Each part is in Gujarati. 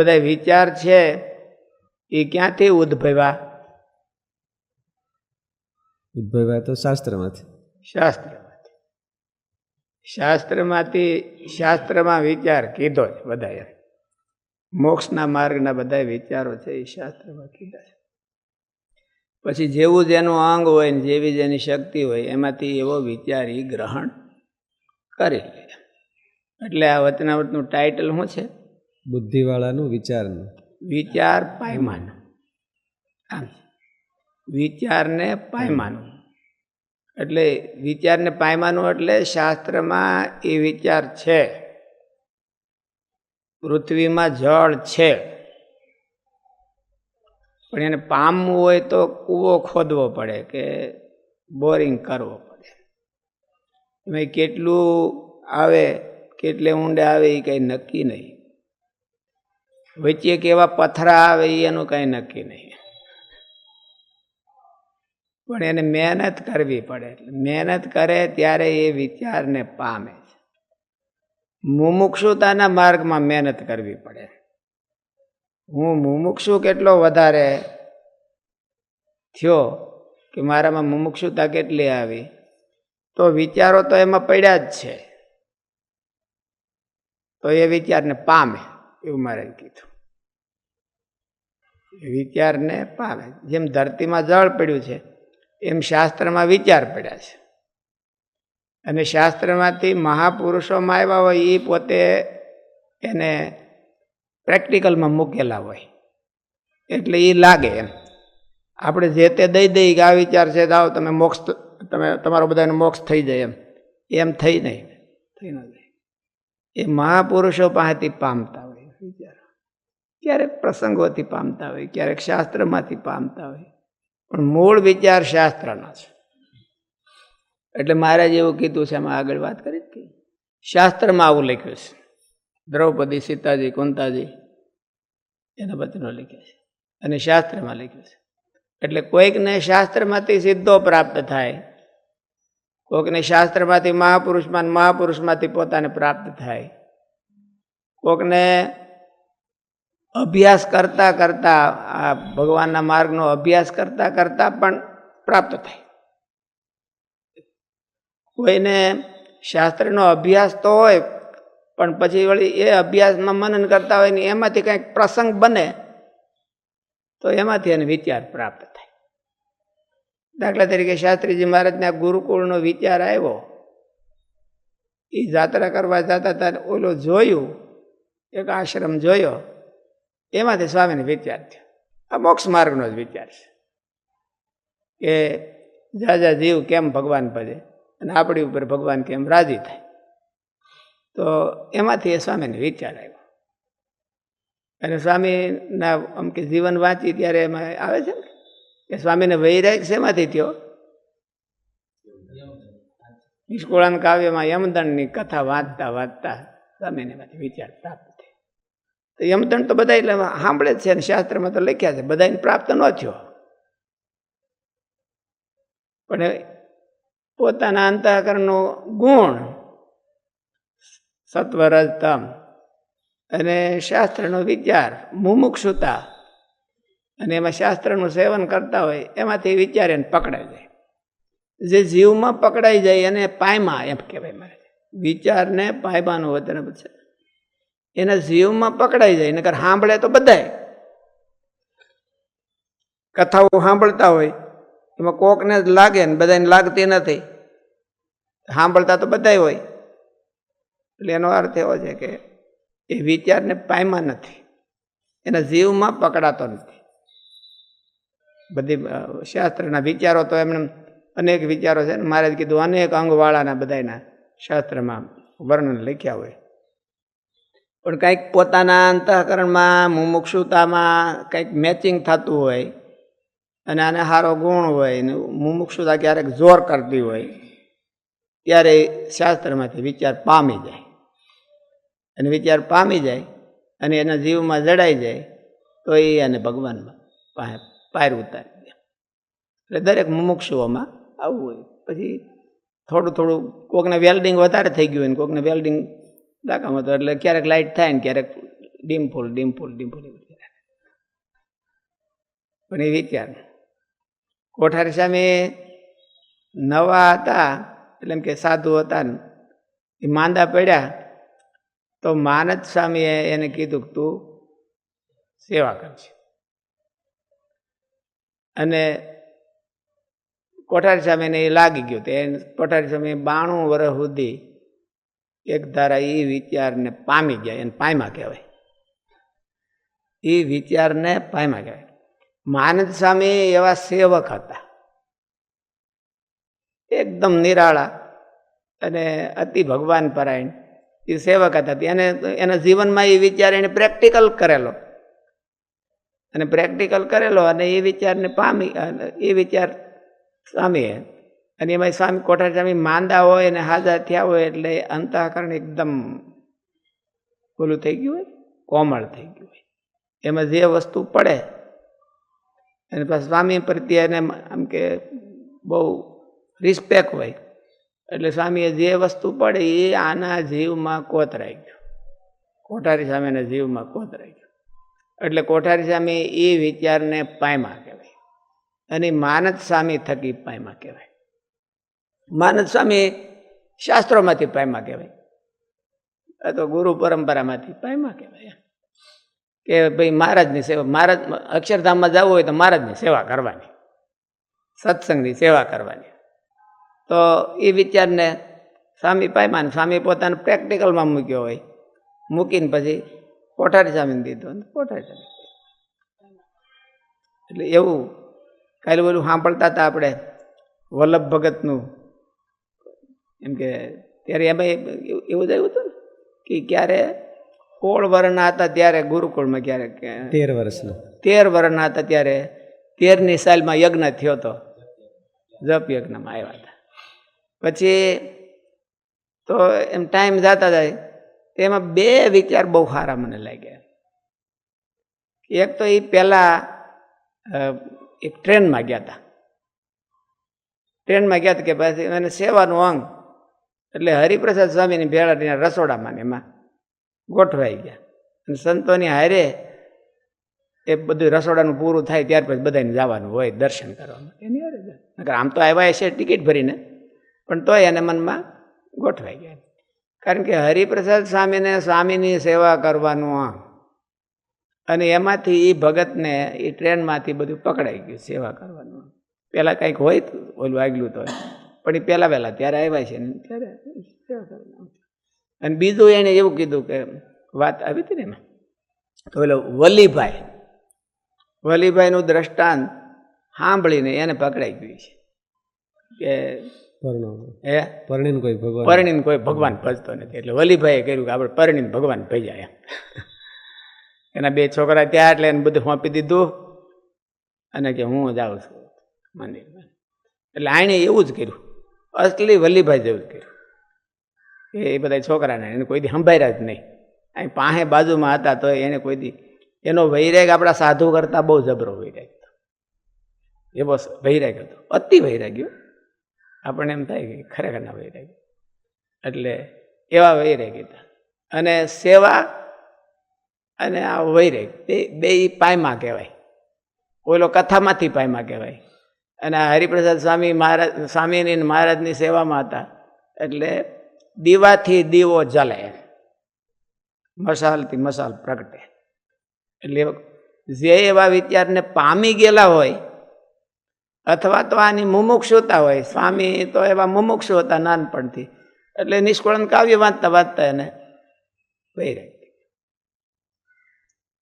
બધા વિચાર છે એ ક્યાંથી ઉદ્ભવ્યા? ઉદ્ભવ્યા તો શાસ્ત્રમાંથી. શાસ્ત્રમાંથી. શાસ્ત્રમાંથી શાસ્ત્રમાં વિચાર કીધો છે બધાએ. મોક્ષના માર્ગના બધા વિચારો છે એ શાસ્ત્રમાં કીધા છે. પછી જેવું જેનું અંગ હોય ને જેવી જેની શક્તિ હોય એમાંથી એવો વિચાર એ ગ્રહણ કરી લે. એટલે આ વચનાવતનું ટાઇટલ શું છે? બુદ્ધિવાળાનું વિચારનું. વિચાર પાયમાનો. વિચારને પાયમાનું. એટલે વિચારને પાયમાનું એટલે શાસ્ત્રમાં એ વિચાર છે. પૃથ્વીમાં જળ છે. પણ એને પામવું હોય તો કૂવો ખોદવો પડે કે બોરિંગ કરવો પડે. એમાં કેટલું આવે, કેટલે ઊંડે આવે એ કંઈ નક્કી નહીં. વચ્ચે કેવા પથરા આવે એનું કંઈ નક્કી નહીં. પણ એને મહેનત કરવી પડે. એટલે મહેનત કરે ત્યારે એ વિચારને પામે છે. મુમુક્ષુતાના માર્ગમાં મહેનત કરવી પડે. હું મુમુક્ષુ કેટલો વધારે થયો કે મારામાં મુમુક્ષુતા કેટલી આવી, તો વિચારો તો એમાં પડ્યા જ છે. તો એ વિચારને પામે. એવું મારે કીધું. વિચારને પામે જેમ ધરતીમાં જળ પડ્યું છે, એમ શાસ્ત્રમાં વિચાર પડ્યા છે. અને શાસ્ત્રમાંથી મહાપુરુષોમાં આવ્યા હોય એ પોતે એને પ્રેક્ટિકલમાં મૂકેલા હોય. એટલે એ લાગે એમ. આપણે જે તે દઈ દઈ કે આ વિચાર છે, જાઓ તમે મોક્ષ તમે, તમારો બધાને મોક્ષ થઈ જાય એમ. એમ થઈ નહીં. થઈ ન જાય. એ મહાપુરુષો પાસેથી પામતા વિચાર ક્યારેક પ્રસંગોથી પામતા હોય ક્યારેક શાસ્ત્રમાંથી પામતા હોય. પણ મૂળ વિચાર શાસ્ત્રનો છે. એટલે મહારાજ એવું કીધું છે, એમાં આગળ વાત કરી કે શાસ્ત્રમાં આવું લખ્યું છે. દ્રૌપદી, સીતાજી, કુંતાજી, એના વચનો લખ્યા છે અને શાસ્ત્રમાં લખ્યું છે. એટલે કોઈકને શાસ્ત્રમાંથી સિદ્ધો પ્રાપ્ત થાય, કોઈકને શાસ્ત્રમાંથી મહાપુરુષમાં મહાપુરુષમાંથી પોતાને પ્રાપ્ત થાય કોકને અભ્યાસ કરતા કરતા, આ ભગવાનના માર્ગનો અભ્યાસ કરતા કરતા પણ પ્રાપ્ત થાય. કોઈને શાસ્ત્રનો અભ્યાસ તો હોય, પણ પછી વળી એ અભ્યાસમાં મનન કરતા હોય ને એમાંથી કંઈક પ્રસંગ બને, તો એમાંથી એને વિચાર પ્રાપ્ત થાય. દાખલા તરીકે શાસ્ત્રીજી મહારાજના ગુરુકુળનો વિચાર આવ્યો. એ જાત્રા કરવા જતા હતા ઓલો જોયું, એક આશ્રમ જોયો એમાંથી સ્વામીને વિચાર થયો. આ મોક્ષ માર્ગનો જ વિચાર છે. કે જાજા જીવ કેમ ભગવાન ભજે અને આપણી ઉપર ભગવાન કેમ રાજી થાય? તો એમાંથી એ સ્વામીને વિચાર આવ્યો. અને સ્વામીના આમ કે જીવન વાંચી ત્યારે એમાં આવે છે ને, કે સ્વામીને વૈરાગ શેમાંથી થયો? નિષ્કુળાન કાવ્યમાં યમદંડની કથા વાંચતા વાંચતા સ્વામીને એમાંથી વિચાર પ્રાપ્ત તો યમદંડ તો બધા એટલે સાંભળે જ છે અને શાસ્ત્રમાં તો લખ્યા છે બધાને પ્રાપ્ત ન થયો. પણ પોતાના અંતઃકરણનો ગુણ સત્વરજ તમ અને શાસ્ત્રનો વિચાર મુમુક્ષુતા અને એમાં શાસ્ત્રનું સેવન કરતા હોય, એમાંથી વિચાર એને પકડાઈ જાય. જે જીવમાં પકડાઈ જાય એને પાયમા એમ કહેવાય મારે. વિચારને પાયમાનું વતન છે. એના જીવમાં પકડાઈ જાય, નકર સાંભળે તો બધાય. કથાઓ સાંભળતા હોય, એમાં કોકને જ લાગે ને બધાને લાગતી નથી. સાંભળતા તો બધાય હોય. એટલે એનો અર્થ એવો છે કે એ વિચારને પાયમાં નથી. એના જીવમાં પકડાતો નથી. બધી શાસ્ત્રના વિચારો તો એમને અનેક વિચારો છે ને, મારે કીધું અનેક અંગવાળાના બધાના શાસ્ત્રમાં વર્ણન લખ્યા હોય. પણ કંઈક પોતાના અંતઃકરણમાં, મુમુક્ષુતામાં કંઈક મેચિંગ થતું હોય અને આને સારો ગુણ હોય ને મુમુક્ષુતા ક્યારેક જોર કરતી હોય, ત્યારે શાસ્ત્રમાંથી વિચાર પામી જાય. અને વિચાર પામી જાય અને એના જીવમાં જડાઈ જાય, તો એ એને ભગવાનમાં પાર ઉતારી દે. એટલે દરેક મુમુક્ષુઓમાં આવું હોય. પછી થોડું થોડું કોકને વેલ્ડિંગ વધારે થઈ ગયું હોય ને કોકને વેલ્ડિંગ ડાકામાં તો એટલે ક્યારેક લાઇટ થાય ને ક્યારેક dim full dim full dim full પણ એ વિચાર. કોઠારી સામે નવા હતા, એટલે એમ કે સાધુ હતા ને, એ માંદા પડ્યા, તો માનદ સ્વામીએ એને કીધું કે તું સેવા કરજે. અને કોઠારી સામે એ લાગી ગયું. તે કોઠારી સામે બાણું વર્ષ સુધી એક ધારા એ વિચારને પામી ગયા એને પાયમાં કહેવાય. એ વિચારને પાયમાં કહેવાય. માનદ સ્વામી એવા સેવક હતા. એકદમ નિરાળા અને અતિ ભગવાન પરાયણ એ સેવક હતા. એને, એના જીવનમાં એ વિચાર એને પ્રેક્ટિકલ કરેલો. અને પ્રેક્ટિકલ કરેલો અને એ વિચારને પામી, એ વિચાર સ્વામીએ અને એમાં સ્વામી કોઠારી માંદા હોય અને હાજર થયા હોય એટલે અંતઃકરણ એકદમ ઓલું થઈ ગયું હોય, કોમળ થઈ ગયું હોય. એમાં જે વસ્તુ પડે, અને પછી સ્વામી પ્રત્યે એને આમ કે બહુ રિસ્પેક્ટ હોય, એટલે સ્વામીએ જે વસ્તુ પડે એ આના જીવમાં કોતરાઈ ગયું. કોઠારી સામેના જીવમાં કોતરાઈ ગયું. એટલે કોઠારી સામે એ વિચારને પાયમા કહેવાય. અને માનદ સામે થકી પાયમા કહેવાય. માનદ સ્વામી શાસ્ત્રોમાંથી પાયમા કહેવાય. આ તો ગુરુ પરંપરામાંથી પાયમા કહેવાય. કે ભાઈ મહારાજની સેવા, મહારાજ અક્ષરધામમાં જવું હોય તો મહારાજની સેવા કરવાની. સત્સંગની સેવા કરવાની. તો એ વિચારને સ્વામી પાયમાન સ્વામી પોતાને પ્રેક્ટિકલમાં મૂક્યો હોય. મૂકીને પછી કોઠારી સ્વામીને દીધો કોઠારી સ્વામી એટલે એવું કાલે બોલું સાંભળતા હતા આપણે વલ્લભ ભગતનું એમ કે ત્યારે એમાં એવું જ આવ્યું હતું ને કે ક્યારે સોળ વર્ષના હતા ત્યારે ગુરુકુળમાં ક્યારેક તેર વર્ષનો. તેર વર્ષના હતા ત્યારે તેરની સાલમાં યજ્ઞ થયો હતો. જપ યજ્ઞમાં આવ્યા હતા. પછી તો એમ ટાઈમ જતા જાય તેમાં બે વિચાર બહુ સારા મને લાગ્યા. એક તો એ પહેલાં એક ટ્રેનમાં ગયા હતા. ટ્રેનમાં ગયા હતા કે પછી એને સેવાનું અંગ એટલે હરિપ્રસાદ સ્વામીની ભેળા રસોડામાં ને એમાં ગોઠવાઈ ગયા. અને સંતોની હારે એ બધું રસોડાનું પૂરું થાય ત્યાર પછી બધાને જવાનું હોય દર્શન કરવાનું. નકર આમ તો આવ્યા છે ટિકિટ ભરીને, પણ તોય એને મનમાં ગોઠવાઈ ગયા. કારણ કે હરિપ્રસાદ સ્વામીને સ્વામીની સેવા કરવાનું અને એમાંથી એ ભગતને એ ટ્રેનમાંથી બધું પકડાઈ ગયું સેવા કરવાનું. પહેલાં કંઈક હોય ઓલું આગલું તો પણ એ પહેલાં વહેલા ત્યારે આવ્યા છે. ને ત્યારે અને બીજું એણે એવું કીધું કે વાત આવી હતી ને એમાં? તો ઓલો વલીભાઈ વલીભાઈનું દ્રષ્ટાંત સાંભળીને એને પકડાઈ ગયું છે. કે હે? પરણીને કોઈ ભગવાન. પરણીને કોઈ ભગવાન ભજતો નથી. એટલે વલીભાઈએ કર્યું કે આપણે પરણીને ભગવાન ભજ્યા એમ. એના બે છોકરા ત્યાં એટલે એને બધું સોંપી દીધું અને કે હું જાઉં છું મંદિરમાં. એટલે આણે એવું જ કર્યું. અસલી વલ્લીભાઈ જેવું જ કે એ બધા છોકરાને એને કોઈ દી સંભાળ્યા જ નહીં. અહીં પાસે બાજુમાં હતા તો એને કોઈ દી, એનો વૈરાગ આપણા સાધુ કરતાં બહુ જબરો વૈરાગ હતો એવો વૈરાગ હતો. અતિ વૈરાગ્યો આપણને એમ થાય કે ખરેખરના વૈરાગ. એટલે એવા વૈરાગ હતા. અને સેવા અને આ વૈરાગ બે બે પાયમાં કહેવાય. ઓલો કથામાંથી પાયમાં કહેવાય. અને હરિપ્રસાદ સ્વામી મહારાજ, સ્વામીની મહારાજની સેવામાં હતા. એટલે દીવાથી દીવો જલે. મસાલથી મસાલ પ્રગટે. એટલે જે એવા વિચારને પામી ગયેલા હોય, અથવા તો આની મુમુક્ષુતા હોય, સ્વામી તો એવા મુમુક્ષુ હતા નાનપણથી. એટલે નિષ્કળન કાવ્ય વાંચતા વાંચતા એને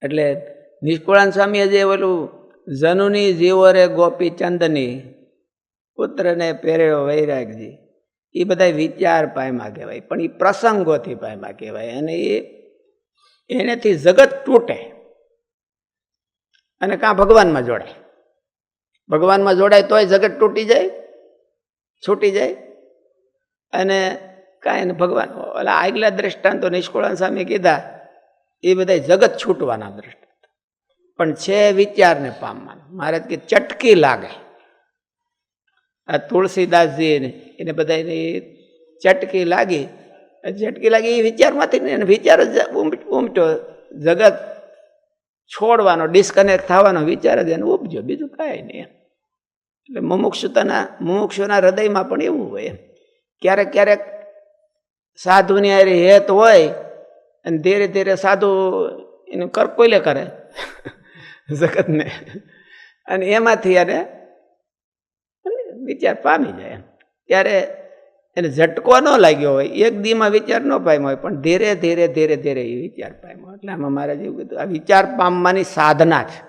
એટલે નિષ્કુળાન સ્વામીએ જે ઓલું જનુની જીવો રે ગોપી ચંદની પુત્રને પહેર્યો વૈરાગજી. એ બધા વિચાર પાયમાં કહેવાય, પણ એ પ્રસંગોથી પાયમાં કહેવાય અને એ એનેથી જગત તૂટે. અને કાં ભગવાનમાં જોડાય? ભગવાનમાં જોડાય તોય જગત તૂટી જાય, છૂટી જાય. અને કાંઈ ભગવાન, ઓલા આગલા દ્રષ્ટાંતો નિષ્કુળાન સામે કીધા એ બધા જગત છૂટવાના દ્રષ્ટાંત. પણ છે વિચારને પામવાનું. મારે કે ચટકી લાગે. આ તુલસીદાસજી એને બધાને ચટકી લાગી. ચટકી લાગી એ વિચારમાંથી ને એને વિચાર જ ઉમટ- ઉમટ્યો. જગત છોડવાનો ડિસ્કનેક્ટ થવાનો વિચાર જ એને ઉપજો બીજું કાંઈ નહીં એટલે મુમુક્ષુતાના, મુમુક્ષુના હૃદયમાં પણ એવું હોય ક્યારેક ક્યારેક સાધુની હારે હેત હોય અને ધીરે ધીરે સાધુ એનું કરકોલે કરે? જગતને અને એમાંથી એને વિચાર પામી જાય એમ. ત્યારે એને ઝટકો ન લાગ્યો હોય, એક દીમાં વિચાર ન પામ્યો હોય, પણ ધીરે ધીરે ધીરે ધીરે એ વિચાર પામ્યો. એટલે આમાં મારે જેવું કીધું, આ વિચાર પામવાની સાધના છે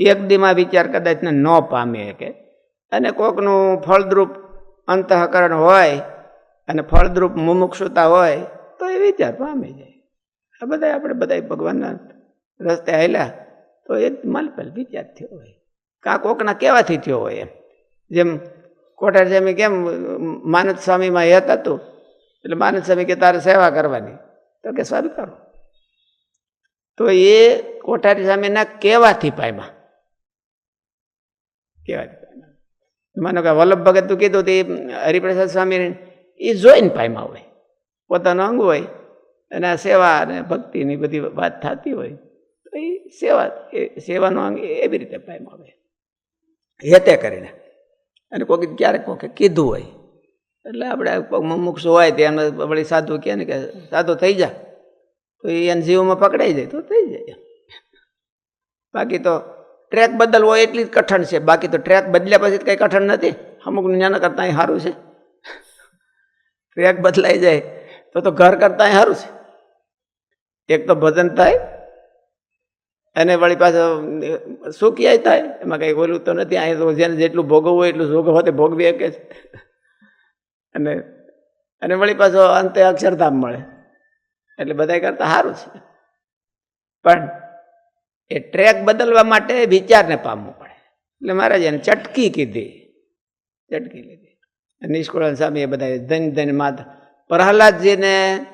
એક દીમાં વિચાર કદાચ ને પામી શકે. અને કોકનું ફળદ્રુપ અંતઃકરણ હોય અને ફળદ્રુપ મુમુક્ષુતા હોય, તો એ વિચાર પામી જાય. આ બધા આપણે બધા ભગવાનના રસ્તે હાલ્યા. તો એ મલપલ વિચાર થયો હોય. કાં કોકના કેવાથી થયો હોય એમ. જેમ કોઠાર સ્વામી કેમ, માનદ સ્વામીમાં હેત હતું. એટલે માનદ સ્વામી કે તારે સેવા કરવાની. તો કે સ્વામી કરો. તો એ કોઠારી સ્વામીના કેવાથી પાયમાં. કેવાથી પાયમાં. માનો કે વલ્લભ ભગત તું કીધું તે, હરિપ્રસાદ સ્વામી એ જોઈને પાયમાં હોય. પોતાનો અંગ હોય. અને આ સેવા અને ભક્તિની બધી વાત થતી હોય. તો એ સેવા, એ સેવાનો અંગ એવી રીતે પામ્યા આવે હેતે કરીને. અને કોઈક ક્યારેક કોકે કીધું હોય. એટલે આપણે મુક્ષ હોય ત્યાં વળી સાધુ કહે ને કે સાધુ થઈ જા. તો એને જીવમાં પકડાઈ જાય તો થઈ જાય બાકી તો ટ્રેક બદલવો એટલી જ કઠણ છે. બાકી તો ટ્રેક બદલ્યા પછી કંઈ કઠણ નથી. અમુકનું નાના કરતાં સારું છે. ટ્રેક બદલાઈ જાય તો તો ઘર કરતાં સારું છે. એક તો ભજન થાય અને વળી પાછું સુખિયાય થાય એમાં કંઈ ઓલું તો નથી. અહીંયા તો જેને જેટલું ભોગવવું હોય એટલું ભોગવો તે ભોગવી શકે છે. અને અને વળી પાછો અંતે અક્ષરધામ મળે. એટલે બધા કરતાં સારું છે. પણ એ ટ્રેક બદલવા માટે વિચારને પામવું પડે. એટલે મહારાજ એને ચટકી કીધી. ચટકી લીધી. નિષ્કુળાન સ્વામી એ બધા ધન ધન માતા પ્રહલાદજીને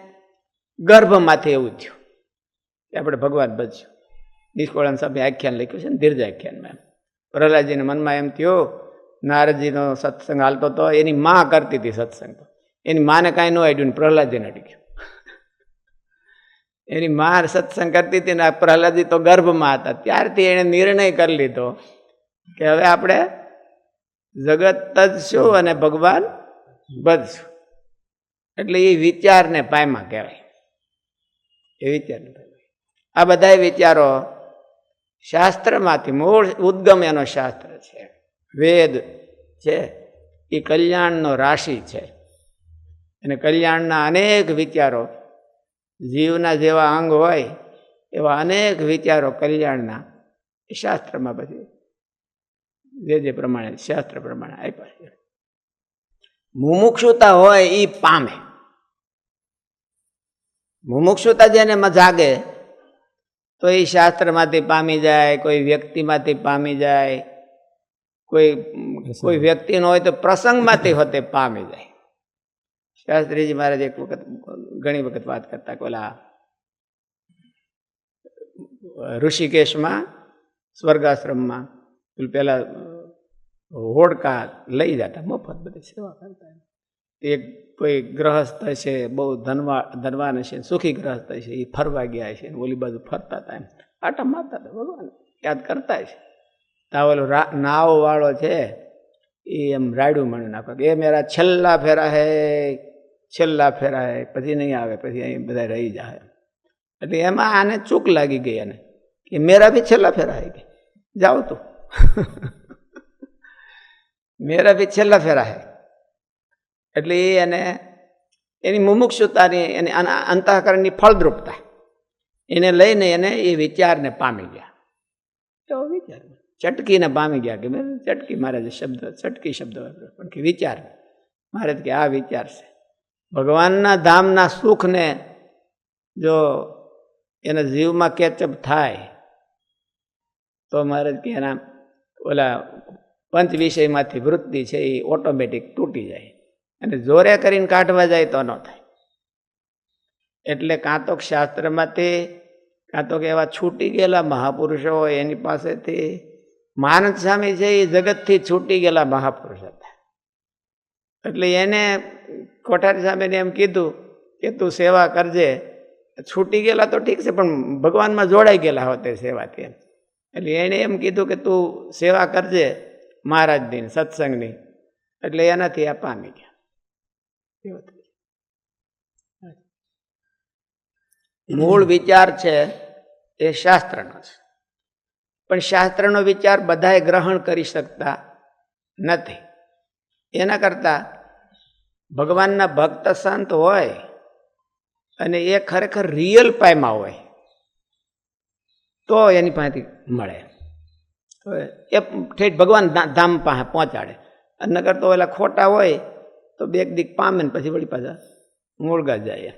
ગર્ભમાંથી એવું થયું આપણે ભગવાન બચ્યું નિષ્કુળાન સ્વામી આખ્યાન લખ્યું છે ને દીર્ઘ આખ્યાનમાં પ્રહલાદજીના મનમાં એમ થયું, નારદજીનો સત્સંગ હાલતો હતો એની માં કરતી હતી સત્સંગ તો. એની માને કાંઈ ન આડ્યું ને પ્રહલાદજીને અટક્યું. એની માં સત્સંગ કરતી હતી ને આ પ્રહલાદજી તો ગર્ભમાં હતા. ત્યારથી એણે નિર્ણય કરી લીધો કે હવે આપણે જગત જ શું અને ભગવાન બધશું એટલે એ વિચારને પાયમાં કહેવાય. એ વિચારને આ બધા વિચારો શાસ્ત્રમાંથી મૂળ ઉદ્ગમ એનો શાસ્ત્ર છે. વેદ છે, એ કલ્યાણનો રાશિ છે. અને કલ્યાણના અનેક વિચારો, જીવના જેવા અંગ હોય, એવા અનેક વિચારો કલ્યાણના, એ શાસ્ત્રમાં બધી, જે જે પ્રમાણે, શાસ્ત્ર પ્રમાણે આપ્યા છે. મુમુક્ષુતા હોય એ પામે. મુમુક્ષુતા જેને જાગે તો એ શાસ્ત્રમાંથી પામી જાય કોઈ વ્યક્તિમાંથી પામી જાય કોઈ કોઈ વ્યક્તિનો હોય તો પ્રસંગમાંથી હોતે પામી જાય. શાસ્ત્રીજી મહારાજ એક વખત ઘણી વખત વાત કરતા ઓલા ઋષિકેશમાં સ્વર્ગાશ્રમમાં પેલા હોડકા લઈ જતા મફત બધી સેવા કરતા એક કોઈ ગ્રહસ્થ છે, બહુ ધનવા, ધનવાન છે, સુખી ગ્રહસ્થ છે એ ફરવા ગયા છે, ઓલી બાજુ ફરતા હતા એમ. આટા મારતા હતા ભગવાન યાદ કરતા છે તા ઓલો નાવ વાળો છે, એ એમ રાયડું મણી નાખો એ મેરા છેલ્લા ફેરા હે, છેલ્લા ફેરા હે, પછી નહીં આવે, પછી અહીં બધા રહી જાય એટલે એમાં આને ચૂક લાગી ગઈ એને, કે મેરા બી છેલ્લા ફેરા હે કે? જાઓ તું. મેરા બી છેલ્લા ફેરા હે. એટલે એ એને, એની મુમુક્ષુતાની, એની અંતઃકરણની ફળદ્રુપતા, એને લઈને એને એ વિચારને પામી ગયા. તો વિચાર, ચટકીને પામી ગયા કે ચટકી, મારે જે શબ્દ, ચટકી શબ્દ પણ કે વિચાર મારે કે આ વિચાર છે. ભગવાનના ધામના સુખને જો એના જીવમાં કેચઅપ થાય, તો મારે કે એના ઓલા પંચ વિષયમાંથી વૃત્તિ છે એ ઓટોમેટિક તૂટી જાય. અને જોરે કરીને કાઢવા જાય તો ન થાય. એટલે કાં તો શાસ્ત્રમાંથી, કાં તો કે એવા છૂટી ગયેલા મહાપુરુષો હોય એની પાસેથી માનદ સ્વામી છે એ જગતથી છૂટી ગયેલા મહાપુરુષ હતા. એટલે એને કોઠારી સામેને એમ કીધું કે તું સેવા કરજે. છૂટી ગયેલા તો ઠીક છે, પણ ભગવાનમાં જોડાઈ ગયેલા હોતે સેવાથી એમ. એટલે એણે એમ કીધું કે તું સેવા કરજે મહારાજની, સત્સંગની. એટલે એનાથી આ પામી ગયા. મૂળ વિચાર છે એ શાસ્ત્રનો છે. પણ શાસ્ત્રનો વિચાર બધાએ ગ્રહણ કરી શકતા નથી. એના કરતાં ભગવાનના ભક્ત સંત હોય અને એ ખરેખર રિયલ પાયમાં હોય તો એની પાસેથી મળે. હવે એ ઠેઠ ભગવાન ધામ પાસે પહોંચાડે. અને નકર તો ઓલા ખોટા હોય તો બે એક દીક પામે ને પછી વળી પાછા મોળગા જાય